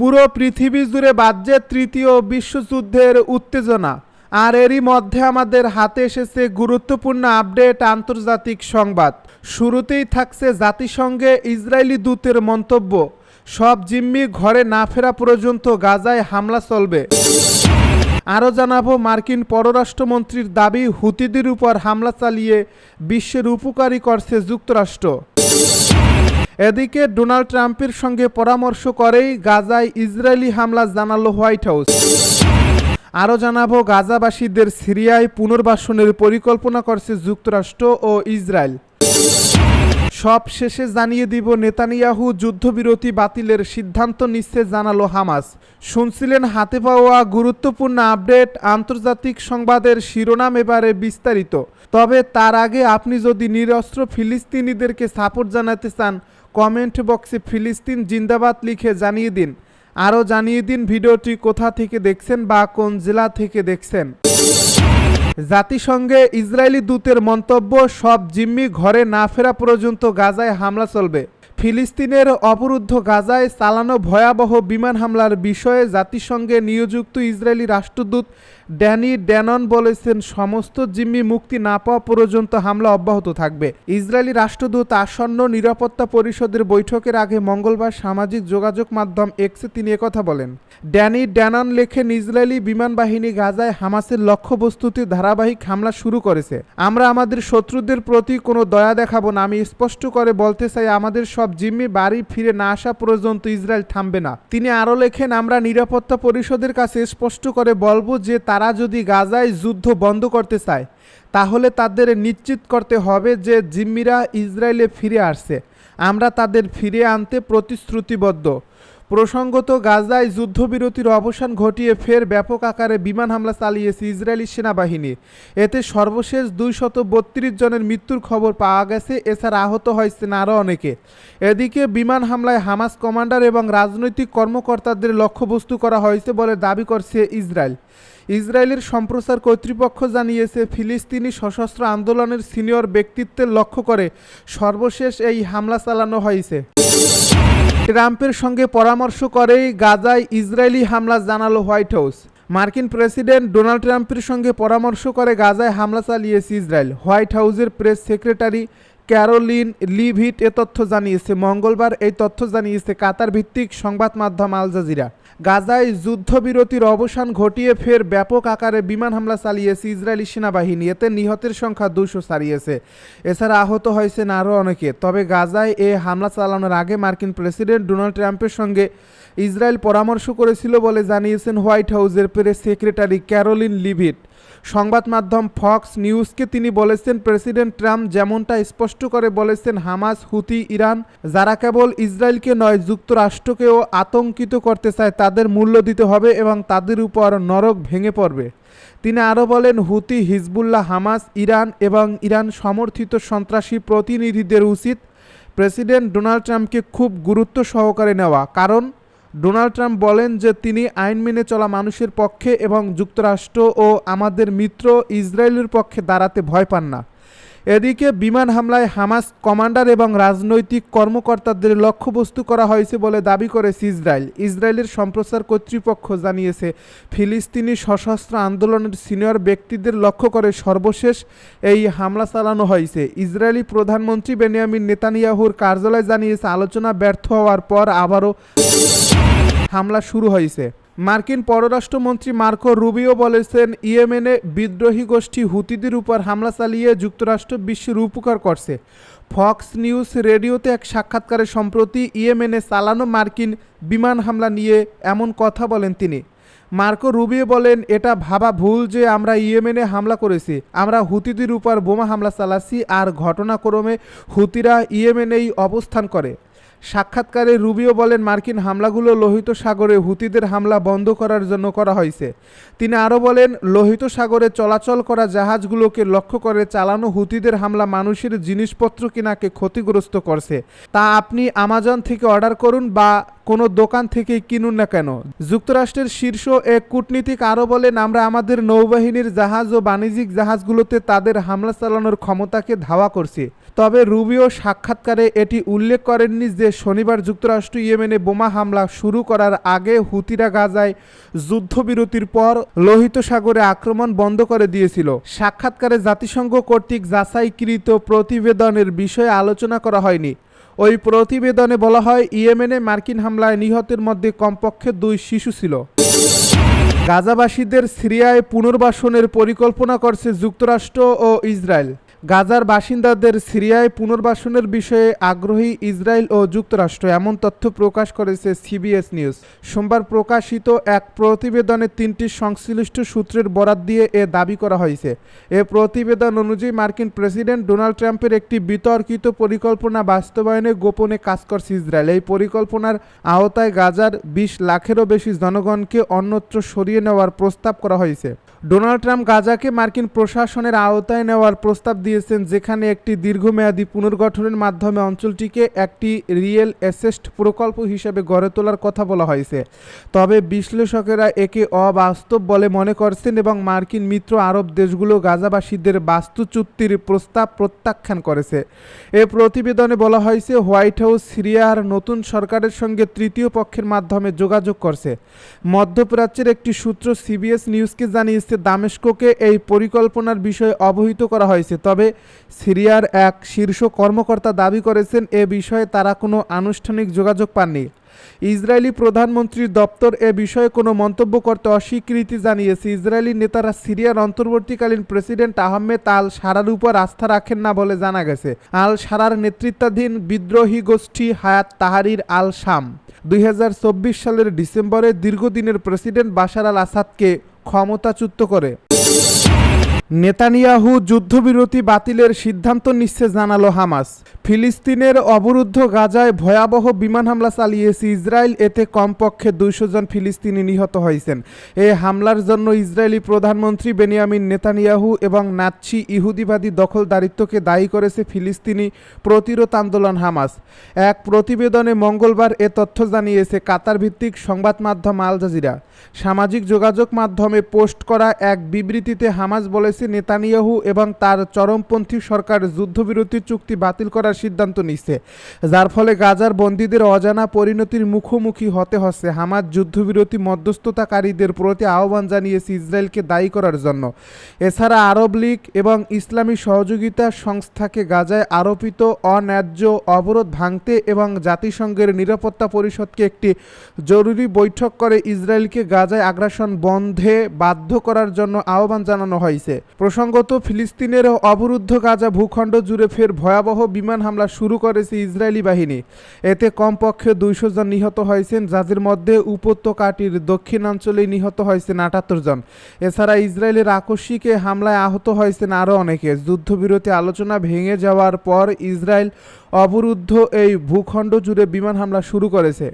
পুরো পৃথিবী জুড়ে বাজছে তৃতীয় বিশ্বযুদ্ধের উত্তেজনা। আর এরই মধ্যে আমাদের হাতে এসেছে গুরুত্বপূর্ণ আপডেট আন্তর্জাতিক সংবাদ। শুরুতেই থাকছে জাতিসংঘে ইসরায়েলি দূতের মন্তব্য। সব জিম্মি ঘরে না ফেরা পর্যন্ত গাজায় হামলা চলবে। আরও জানাব, মার্কিন পররাষ্ট্রমন্ত্রীর দাবি, হুতিদের উপর হামলা চালিয়ে বিশ্বের উপকারী করছে যুক্তরাষ্ট্র। এদিকে ডোনাল্ড ট্রাম্পের সঙ্গে পরামর্শ করেই গাজায় ইসরায়েলি হামলা জানালো হোয়াইট হাউস। আরও জানাব, গাজাবাসীদের সিরিয়ায় পুনর্বাসনের পরিকল্পনা করছে যুক্তরাষ্ট্র ও ইসরায়েল। সব শেষে জানিয়ে দিব, নেতানিয়াহু যুদ্ধবিরতি বাতিলের সিদ্ধান্ত নিচ্ছে জানালো হামাস। শুনছিলেন, হাতে পাওয়া গুরুত্বপূর্ণ আপডেট আন্তর্জাতিক সংবাদের শিরোনাম এবারে বিস্তারিত। তবে তার আগে আপনি যদি নিরস্ত্র ফিলিস্তিনিদেরকে সাপোর্ট জানাতে চান কমেন্ট বক্সে ফিলিস্তিন জিন্দাবাদ লিখে জানিয়ে দিন। আরও জানিয়ে দিন ভিডিওটি কোথা থেকে দেখছেন বা কোন জেলা থেকে দেখছেন। জাতিসংঘে ইসরায়েলি দূতের মন্তব্য, সব জিম্মি ঘরে না ফেরা পর্যন্ত গাজায় হামলা চলবে। ফিলিস্তিনের অবরুদ্ধ গাজায় চালানো ভয়াবহ বিমান হামলার বিষয়ে জাতিসংঘে নিয়োজিত ইসরায়েলি রাষ্ট্রদূত ড্যানি ড্যানন বলেছেন, সমস্ত জিম্মি মুক্তি না পাওয়া পর্যন্ত হামলা অব্যাহত থাকবে। ইসরায়েলি রাষ্ট্রদূত আসন্ন নিরাপত্তা পরিষদের বৈঠকের আগে মঙ্গলবার সামাজিক যোগাযোগ মাধ্যম এক্সে তিনি একথা বলেন। ড্যানি ড্যানন লেখেন, ইসরায়েলি বিমান বাহিনী গাজায় হামাসের লক্ষ্যবস্তুতে ধারাবাহিক হামলা শুরু করেছে। আমরা আমাদের শত্রুদের প্রতি কোনো দয়া দেখাবো না, আমি স্পষ্ট করে বলতে চাই, আমাদের সব জিম্মি বাড়ি ফিরে না আসা পর্যন্ত ইসরায়েল থামবে না। তিনি আরও লেখেন, আমরা নিরাপত্তা পরিষদের কাছে স্পষ্ট করে বলব যে তারা যদি গাজায় যুদ্ধ বন্ধ করতে চায়, তাহলে তাদের নিশ্চিত করতে হবে যে জিম্মিরা ইসরায়েলে ফিরে আসছে। আমরা তাদের ফিরে আনতে প্রতিশ্রুতিবদ্ধ। প্রসঙ্গত, গাজায় যুদ্ধবিরতির অবসান ঘটিয়ে ফের ব্যাপক আকারে বিমান হামলা চালিয়েছে ইসরায়েলি সেনাবাহিনী। এতে সর্বশেষ দুইশত বত্রিশ জনের মৃত্যুর খবর পাওয়া গেছে, এছাড়া আহত হয়েছেন আরও অনেকে। এদিকে, বিমান হামলায় হামাস কমান্ডার এবং রাজনৈতিক কর্মকর্তাদের লক্ষ্যবস্তু করা হয়েছে বলে দাবি করছে ইসরায়েল। ইসরায়েলের সম্প্রচার কর্তৃপক্ষ জানিয়েছে, ফিলিস্তিনি সশস্ত্র আন্দোলনের সিনিয়র ব্যক্তিত্বের লক্ষ্য করে সর্বশেষ এই হামলা চালানো হয়েছে। ট্রাম্পের সঙ্গে পরামর্শ করেই গাজায় ইসরায়েলি হামলা জানালো হোয়াইট হাউস। মার্কিন প্রেসিডেন্ট ডোনাল্ড ট্রাম্পের সঙ্গে পরামর্শ করে গাজায় হামলা চালিয়েছে ইসরায়েল। হোয়াইট হাউসের প্রেস সেক্রেটারি ক্যারোলিন লিভিট এ তথ্য জানিয়েছে। মঙ্গলবার এই তথ্য জানিয়েছে কাতার ভিত্তিক সংবাদ মাধ্যম আল জাজিরা। গাজায় যুদ্ধবিরতির অবসান ঘটিয়ে ফের ব্যাপক আকারে বিমান হামলা চালিয়েছে ইসরায়েলি সেনাবাহিনী। এতে নিহতের সংখ্যা দুশো ছাড়িয়েছে। এছাড়া আহত হয়েছেন আরও অনেকে। তবে গাজায় এ হামলা চালানোর আগে মার্কিন প্রেসিডেন্ট ডোনাল্ড ট্রাম্পের সঙ্গে ইসরায়েল পরামর্শ করেছিল বলে জানিয়েছেন হোয়াইট হাউজের প্রেস সেক্রেটারি ক্যারোলিন লিভিট। সংবাদ মাধ্যম ফক্স নিউজকে তিনি বলেছেন, প্রেসিডেন্ট ট্রাম্প যেমনটা স্পষ্ট করে বলেছেন, হামাস, হুতি, ইরান, যারা কেবল ইসরায়েলকে নয়, যুক্তরাষ্ট্রকেও আতঙ্কিত করতে চায়, তাদের মূল্য দিতে হবে এবং তাদের উপর নরক ভেঙে পড়বে। তিনি আরও বলেন, হুতি, হিজবুল্লাহ, হামাস, ইরান এবং ইরান সমর্থিত সন্ত্রাসী প্রতিনিধিদের উচিত প্রেসিডেন্ট ডোনাল্ড ট্রাম্পকে খুব গুরুত্ব সহকারে নেওয়া। কারণ ডোনাল্ড ট্রাম্প বলেন যে তিনি আইন মেনে চলা মানুষের পক্ষে এবং যুক্তরাষ্ট্র ও আমাদের মিত্র ইসরায়েলের পক্ষে দাঁড়াতে ভয় পান না। এদিকে বিমান হামলায় হামাস কমান্ডার এবং রাজনৈতিক কর্মকর্তাদের লক্ষ্যবস্তু করা হয়েছে বলে দাবি করেছে ইসরায়েল। ইসরায়েলের সম্প্রচার কর্তৃপক্ষ জানিয়েছে, ফিলিস্তিনি সশস্ত্র আন্দোলনের সিনিয়র ব্যক্তিদের লক্ষ্য করে সর্বশেষ এই হামলা চালানো হয়েছে। ইসরায়েলি প্রধানমন্ত্রী বেনিয়ামিন নেতানিয়াহুর কার্যালয় জানিয়েছে, আলোচনা ব্যর্থ হওয়ার পর আবারও হামলা শুরু হয়েছে। মার্কিন পররাষ্ট্রমন্ত্রী মার্কো রুবিও বলেছেন, ইয়েমেনে বিদ্রোহী গোষ্ঠী হুতিদের উপর হামলা চালিয়ে যুক্তরাষ্ট্র বিশ্বের উপকার করছে। ফক্স নিউজ রেডিওতে এক সাক্ষাৎকারে সম্প্রতি ইয়েমেনে চালানো মার্কিন বিমান হামলা নিয়ে এমন কথা বলেন তিনি। মার্কো রুবিও বলেন, এটা ভাবা ভুল যে আমরা ইয়েমেনে হামলা করেছি। আমরা হুতিদের উপর বোমা হামলা চালাচ্ছি আর ঘটনাক্রমে হুতিরা ইয়েমেনেই অবস্থান করে। সাক্ষাৎকারে রুবিও বলেন, মার্কিন হামলাগুলো লোহিত সাগরে হুতিদের হামলা বন্ধ করার জন্য করা হয়েছে। তিনি আরও বলেন, লোহিত সাগরে চলাচল করা জাহাজগুলোকে লক্ষ্য করে চালানো হুতিদের হামলা মানুষের জিনিসপত্র কিনাকে ক্ষতিগ্রস্ত করছে। তা আপনি আমাজন থেকে অর্ডার করুন বা কোনো দোকান থেকেই কিনুন না কেন। যুক্তরাষ্ট্রের শীর্ষ এক কূটনীতিক আরও বলেন, আমরা আমাদের নৌবাহিনীর জাহাজ ও বাণিজ্যিক জাহাজগুলোতে তাদের হামলা চালানোর ক্ষমতাকে ধাওয়া করছি। তবে রুবিও সাক্ষাৎকারে এটি উল্লেখ করেননি যে শনিবার যুক্তরাষ্ট্র ইয়েমেনে বোমা হামলা শুরু করার আগে হুতিরা গাজায় যুদ্ধবিরতির পর লোহিত সাগরে আক্রমণ বন্ধ করে দিয়েছিল। সাক্ষাৎকারে জাতিসংঘ কর্তৃক যাচাইকৃত প্রতিবেদনের বিষয়ে আলোচনা করা হয়নি। ওই প্রতিবেদনে বলা হয়, ইয়েমেনে মার্কিন হামলায় নিহতের মধ্যে কমপক্ষে দুই শিশু ছিল। গাজাবাসীদের সিরিয়ায় পুনর্বাসনের পরিকল্পনা করছে যুক্তরাষ্ট্র ও ইসরায়েল। গাজার বাসিন্দাদের সিরিয়ায় পুনর্বাসনের বিষয়ে আগ্রহী ইসরায়েল ও যুক্তরাষ্ট্র এমন তথ্য প্রকাশ করেছে সিবিএস নিউজ। সোমবার প্রকাশিত এক প্রতিবেদনে তিনটি সংশ্লিষ্ট সূত্রের বরাত দিয়ে এ দাবি করা হয়েছে। এ প্রতিবেদন অনুযায়ী মার্কিন প্রেসিডেন্ট ডোনাল্ড ট্রাম্পের একটি বিতর্কিত পরিকল্পনা বাস্তবায়নে গোপনে কাজ করছে ইসরায়েল। এই পরিকল্পনার আওতায় গাজার বিশ লাখেরও বেশি জনগণকে অন্যত্র সরিয়ে নেওয়ার প্রস্তাব করা হয়েছে। ডোনাল্ড ট্রাম্প গাজাকে মার্কিন প্রশাসনের আওতায় নেওয়ার প্রস্তাব দিয়েছেন, যেখানে একটি দীর্ঘমেয়াদী পুনর্গঠনের মাধ্যমে অঞ্চলটিকে একটি রিয়েল এসেস্ট প্রকল্প হিসেবে গড়ে তোলার কথা বলা হয়েছে। তবে বিশ্লেষকেরা একে অবাস্তব বলে মনে করছেন এবং মার্কিন মিত্র আরব দেশগুলো গাজাবাসীদের বাস্তুচুক্তির প্রস্তাব প্রত্যাখ্যান করেছে। এ প্রতিবেদনে বলা হয়েছে, হোয়াইট হাউস সিরিয়ার নতুন সরকারের সঙ্গে তৃতীয় পক্ষের মাধ্যমে যোগাযোগ করছে। মধ্যপ্রাচ্যের একটি সূত্র সিবিএস নিউজকে জানিয়েছে, দামেস্কোকে এই পরিকল্পনার বিষয়ে অবহিত করা হয়েছে, তবে সিরিয়ার এক শীর্ষ কর্মকর্তা দাবি করেছেন, এ বিষয়ে তারা কোনো আনুষ্ঠানিক যোগাযোগ পাননি। ইসরায়েলি প্রধানমন্ত্রীর দপ্তর এ বিষয়ে কোনো মন্তব্য করতে অস্বীকৃতি জানিয়েছে। ইসরায়েলি নেতারা সিরিয়ার অন্তর্বর্তীকালীন প্রেসিডেন্ট আহমেদ আল সারার উপর আস্থা রাখেন না বলে জানা গেছে। আল সারার নেতৃত্বাধীন বিদ্রোহী গোষ্ঠী হায়াত তাহারির আল শাম দুই হাজার চব্বিশ সালের ডিসেম্বরে দীর্ঘদিনের প্রেসিডেন্ট বাশার আল আসাদকে ক্ষমতাচ্যুত করে। নেতানিয়াহু যুদ্ধবিরতি বাতিলের সিদ্ধান্ত নিচ্ছে জানালো হামাস। ফিলিস্তিনের অবরুদ্ধ গাজায় ভয়াবহ বিমান হামলা চালিয়েছে ইসরায়েল, এতে কমপক্ষে দুইশো জন ফিলিস্তিনি নিহত হয়েছেন। এ হামলার জন্য ইসরায়েলি প্রধানমন্ত্রী বেনিয়ামিন নেতানিয়াহু এবং নাৎসি ইহুদিবাদী দখলদারিত্বকে দায়ী করেছে ফিলিস্তিনি প্রতিরোধ আন্দোলন হামাস। এক প্রতিবেদনে মঙ্গলবার এ তথ্য জানিয়েছে কাতার ভিত্তিক সংবাদ মাধ্যম আল জাজিরা। সামাজিক যোগাযোগ মাধ্যমে পোস্ট করা এক বিবৃতিতে হামাস বলেছে নেতানিয়াহু এবং তার চরমপন্থী সরকার যুদ্ধবিরতি চুক্তি বাতিল করার সিদ্ধান্ত নিচ্ছে যার ফলে গাজার বন্দীদের অজানা পরিণতির মুখোমুখি হতে হচ্ছে। হামাস যুদ্ধবিরতি মধ্যস্থতাকারীদের প্রতি আহ্বান জানিয়েছে ইসরায়েলকে দায়ী করার জন্য। এছাড়া আরব লীগ এবং ইসলামী সহযোগিতা সংস্থাকে গাজায় আরোপিত অন্যায্য অবরোধ ভাঙতে এবং জাতিসংঘের নিরাপত্তা পরিষদকে একটি জরুরি বৈঠক করে ইসরায়েলকে গাজায় আগ্রাসন বন্ধে বাধ্য করার জন্য আহ্বান জানানো হয়েছে। প্রসঙ্গত, ফিলিস্তিনের অবরুদ্ধ গাজা ভূখণ্ড জুড়ে ফের ভয়াবহ বিমান হামলা শুরু করেছে ইসরায়েলি বাহিনী। এতে কমপক্ষে দুইশো জন নিহত হয়েছেন, যাদের মধ্যে উপত্যকাটির দক্ষিণাঞ্চলে নিহত হয়েছেন আটাত্তর জন। এছাড়া ইসরায়েলের আকস্মিক হামলায় আহত হয়েছেন আরও অনেকে। যুদ্ধবিরতি আলোচনা ভেঙে যাওয়ার পর ইসরায়েল অবরুদ্ধ এই ভূখণ্ড জুড়ে বিমান হামলা শুরু করেছে।